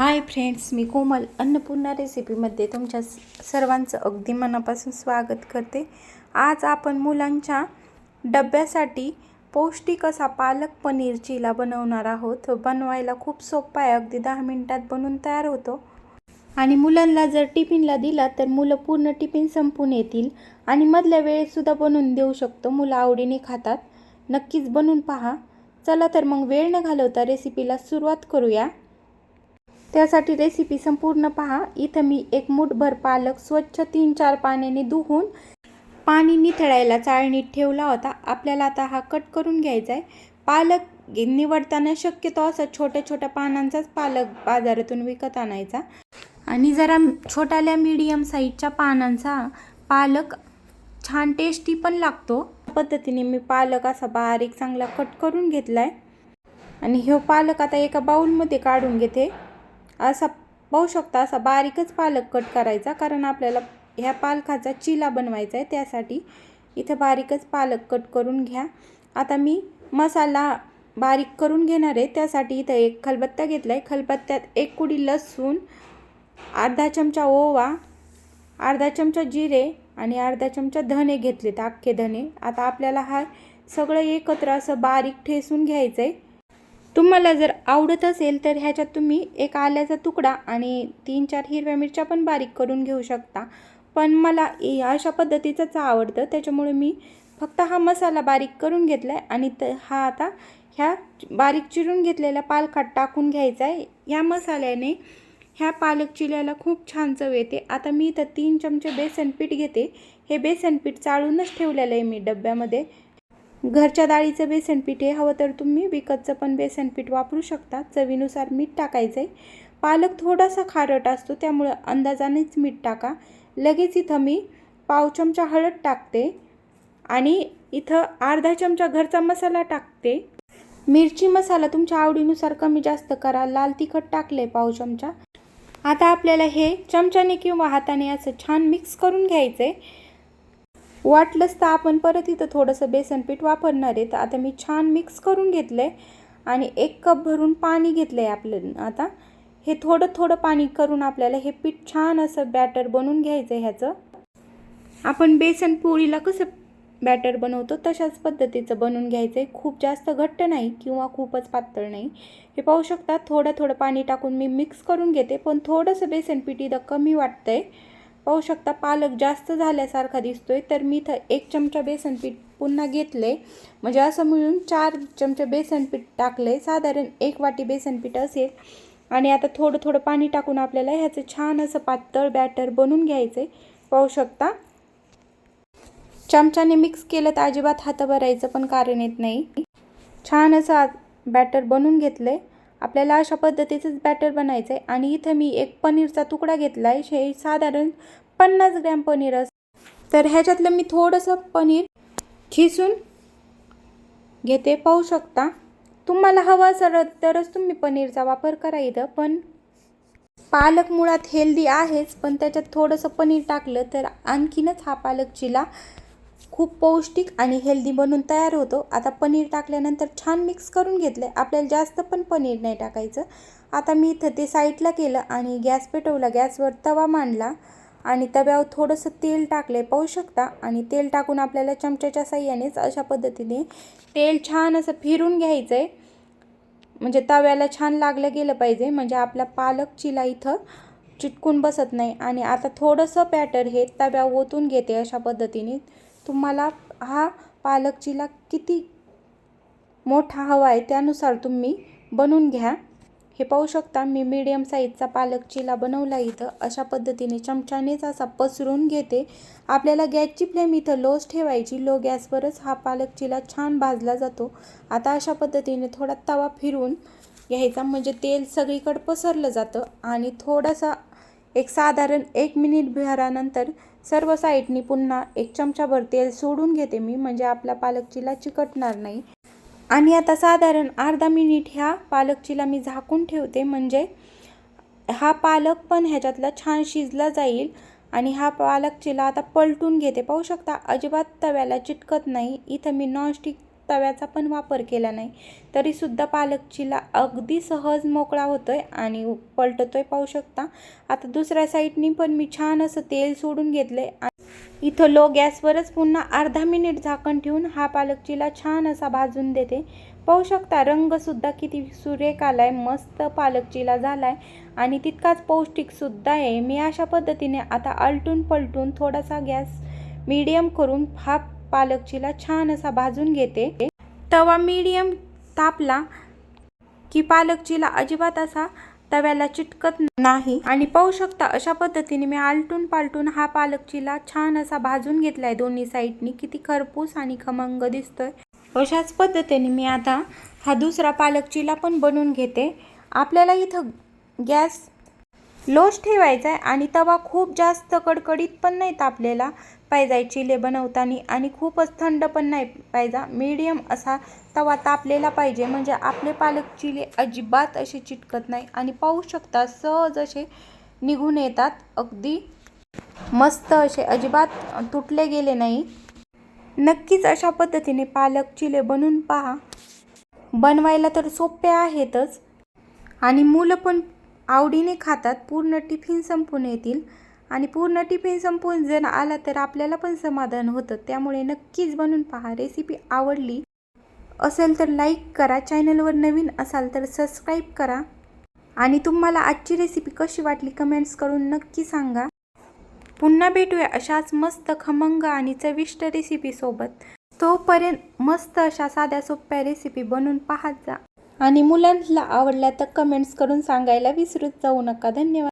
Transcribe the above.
Hi friends मी कोमल अन्नपूर्णा रेसिपीमध्ये तुमच्या सर्वांचं अगदी मनापासून स्वागत करते. आज आपण मुलांच्या डब्यासाठी पौष्टिक असा पालक पनीर चिला बनवणार आहोत. बनवायला खूप सोपा आहे अगदी दहा मिनटात बनून तयार होतो. आणि मुलांना जर टिफिनला दिला तर मुलं पूर्ण टिफिन संपून येतील. आणि मधल्या वेळेतसुद्धा बनवून देऊ शकतो मुलं आवडीने खातात. नक्कीच बनवून पहा. चला तर मग वेळ न घालवता रेसिपीला सुरुवात करूया. त्यासाठी रेसिपी संपूर्ण पहा. इथं मी एक मुठभर पालक स्वच्छ तीन चार पाण्याने धुवून पाणी निथळायला चाळणीत ठेवला होता. आपल्याला आता हा कट करून घ्यायचा आहे पालक निवडताना शक्यतो असा छोट्या छोट्या पानांचाच पालक बाजारातून विकत आणायचा. आणि जरा छोट्याल्या मीडियम साईजच्या पानांचा पालक छान टेस्टी पण लागतो. पद्धतीने मी पालक असा बारीक चांगला कट करून घेतला आहे आणि ह्यो पालक आता एका बाऊलमध्ये काढून घेते. असा पाहू शकता असा बारीकच पालक कट करायचा. कारण आपल्याला ह्या पालकाचा चिला बनवायचा आहे. त्यासाठी इथं बारीकच पालक कट करून घ्या. आता मी मसाला बारीक करून घेणार आहे. त्यासाठी इथं एक खलबत्ता घेतला आहे खलबत्त्यात एक कुडी लसूण अर्धा चमचा ओवा अर्धा चमचा जिरे आणि अर्धा चमचा धने घेतलेत. अख्खे धने. आता आपल्याला हा सगळं एकत्र असं बारीक ठेसून घ्यायचं आहे तुम्हाला जर आवडत असेल तर ह्याच्यात तुम्ही एक आल्याचा तुकडा आणि तीन चार हिरव्या मिरच्या पण बारीक करून घेऊ शकता. पण मला ए अशा पद्धतीचंच आवडतं. त्याच्यामुळे मी फक्त हा मसाला बारीक करून घेतला आहे आणि त हा आता ह्या बारीक चिरून घेतलेला पालखात टाकून घ्यायचा आहे. ह्या मसाल्याने ह्या पालक चिल्याला खूप छान चव येते. आता मी इथं तीन चमचे बेसन पीठ घेते. हे बेसन पीठ चाळूनच ठेवलेलं आहे मी डब्यामध्ये. घरच्या डाळीचं बेसन पीठ हे हवं तर तुम्ही विकतचं पण बेसन पीठ वापरू शकता. चवीनुसार मीठ टाकायचं आहे पालक थोडासा खारट असतो त्यामुळं अंदाजानेच मीठ टाका. लगेच इथं मी पाव चमचा हळद टाकते आणि इथं अर्धा चमचा घरचा मसाला टाकते. मिरची मसाला तुमच्या आवडीनुसार कमी जास्त करा. लाल तिखट टाकले पाव चमचा. आता आपल्याला हे चमच्याने किंवा हाताने असं छान मिक्स करून घ्यायचं आहे वाटलंच तर आपण परत इथं थोडंसं बेसन पीठ वापरणार आहे. तर आता मी छान मिक्स करून घेतलं आहे आणि एक कप भरून पाणी घेतलं आहे आपलं. आता हे थोडं थोडं पाणी करून आपल्याला हे पीठ छान असं बॅटर बनवून घ्यायचं आहे ह्याचं. आपण बेसन पोळीला कसं बॅटर बनवतो तशाच पद्धतीचं बनवून घ्यायचं आहे खूप जास्त घट्ट नाही किंवा खूपच पातळ नाही. हे पाहू शकता थोडं थोडं पाणी टाकून मी मिक्स करून घेते. पण थोडंसं बेसन पीठ इथं कमी वाटतं आहे पाहू शकता पालक जास्त झाल्यासारखा दिसतोय. तर मी इथं एक चमचा बेसन पीठ पुन्हा घेतले म्हणजे असं मिळून चार चमचे बेसन पीठ टाकले साधारण एक वाटी बेसन पीठ असेल. आणि आता थोडं थोडं पाणी टाकून आपल्याला ह्याचं छान असं पातळ बॅटर बनवून घ्यायचं आहे पाहू शकता. चमच्याने मिक्स केलं तर अजिबात हात भरायचं पण कारण येत नाही. छान असं बॅटर बनवून घेतलं आहे आपल्याला अशा पद्धतीचंच बॅटर बनायचं आहे आणि इथं मी एक पनीरचा तुकडा घेतला आहे हे साधारण पन्नास ग्रॅम पनीर असं तर ह्याच्यातलं मी थोडंसं पनीर खिसून घेते. पाहू शकता. तुम्हाला हवं असेल तरच तुम्ही पनीरचा वापर करा इथं. पण पालक मुळात हेल्दी आहेच. पण त्याच्यात थोडंसं पनीर टाकलं तर आणखीनच हा पालक चिला खूप पौष्टिक आणि हेल्दी बनून तयार होतो. आता पनीर टाकल्यानंतर छान मिक्स करून घेतलं आहे आपल्याला जास्त पण पनीर नाही टाकायचं. आता मी इथं ते साईडला केलं आणि गॅस पेटवला. गॅसवर तवा मांडला आणि तव्यावर थोडंसं तेल टाकले पाहू शकता. आणि तेल टाकून आपल्याला चमच्याच्या साह्यानेच अशा पद्धतीने तेल छान असं फिरून घ्यायचं आहे म्हणजे तव्याला छान लागलं गेलं पाहिजे. म्हणजे आपला पालक चिला इथं चिटकून बसत नाही. आणि आता थोडंसं बॅटर हे तव्या ओतून घेते अशा पद्धतीने. तुम्हाला हा पालक चिला किती मोठा हवा आहे त्यानुसार तुम्ही बनवून घ्या. हे पाहू शकता मी मीडियम साईजचा पालक चिला बनवला इथं. अशा पद्धतीने चमच्यानेच असा पसरून घेते. आपल्याला गॅसची फ्लेम इथं लोच ठेवायची. लो गॅसवरच हा पालक चिला छान भाजला जातो. आता अशा पद्धतीने थोडा तवा फिरून घ्यायचा. म्हणजे तेल सगळीकडे पसरलं जातं. आणि थोडासा एक साधारण एक मिनिट भरानंतर सर्व साईडनी पुन्हा एक चमचाभर तेल सोडून घेते मी म्हणजे आपला पालक चिला चिकटणार नाही. आणि आता साधारण अर्धा मिनिट ह्या पालकचीला मी झाकून ठेवते म्हणजे हा पालक पण ह्याच्यातला छान शिजला जाईल आणि हा पालक चिला आता पलटून घेते. पाहू शकता अजिबात तव्याला चिटकत नाही. इथं मी नॉनस्टिक तव्याचा पण वापर केला नाही. तरीसुद्धा पालक चिला अगदी सहज मोकळा होतो आहे आणि पलटतो आहे पाहू शकता. आता दुसऱ्या साईडनी पण मी छान असं तेल सोडून घेतलं आहे इथं लो गॅसवरच पुन्हा अर्धा मिनिट झाकण ठेवून हा पालक चिला छान असा भाजून देते. पाहू शकता रंगसुद्धा किती सुरेख आला आहे मस्त पालक चिला आहे आणि तितकाच पौष्टिकसुद्धा आहे. मी अशा पद्धतीने आता आलटून पलटून थोडासा गॅस मीडियम करून हा पालकचीला छान असा भाजून घेते. तवा मीडियम तापला की पालकचीला अजिबात असा तव्याला चिटकत नाही. आणि पाहू शकता अशा पद्धतीने मी आलटून पालटून हा पालकचीला छान असा भाजून घेतलाय. दोन्ही साईडनी किती खरपूस आणि खमंग दिसतोय. अशाच पद्धतीने मी आता हा दुसरा पालकचीला पण बनवून घेते. आपल्याला इथं गॅस लोच ठेवायचा आहे आणि तवा खूप जास्त कडकडीत पण नाही तापलेला पाहिजे चिले बनवताना आणि खूपच थंड पण नाही पाहिजे मीडियम असा तवा तापलेला पाहिजे म्हणजे आपले पालक चिले अजिबात असे चिटकत नाही आणि पाहू शकता सहज असे निघून येतात. अगदी मस्त असे अजिबात तुटले गेले नाही. नक्कीच अशा पद्धतीने पालक चिले बनवून पहा. बनवायला तर सोपे आहेतच आणि मुलं पण आवडीने खातात. पूर्ण टिफिन संपून येतील. आणि पूर्ण टिफिन संपून जर आला तर आपल्याला पण समाधान होतं. त्यामुळे नक्कीच बनवून पहा. रेसिपी आवडली असेल तर लाईक करा. चॅनलवर नवीन असाल तर सबस्क्राईब करा. आणि तुम्हाला आजची रेसिपी कशी वाटली कमेंट्स करून नक्की सांगा. पुन्हा भेटूया अशाच मस्त खमंग आणि चविष्ट रेसिपीसोबत तोपर्यंत मस्त अशा साध्या सोप्या रेसिपी बनवून पाहत जा. आणि मुलांना आवडल्या तर कमेंट्स करून सांगायला विसरूच जाऊ नका. धन्यवाद.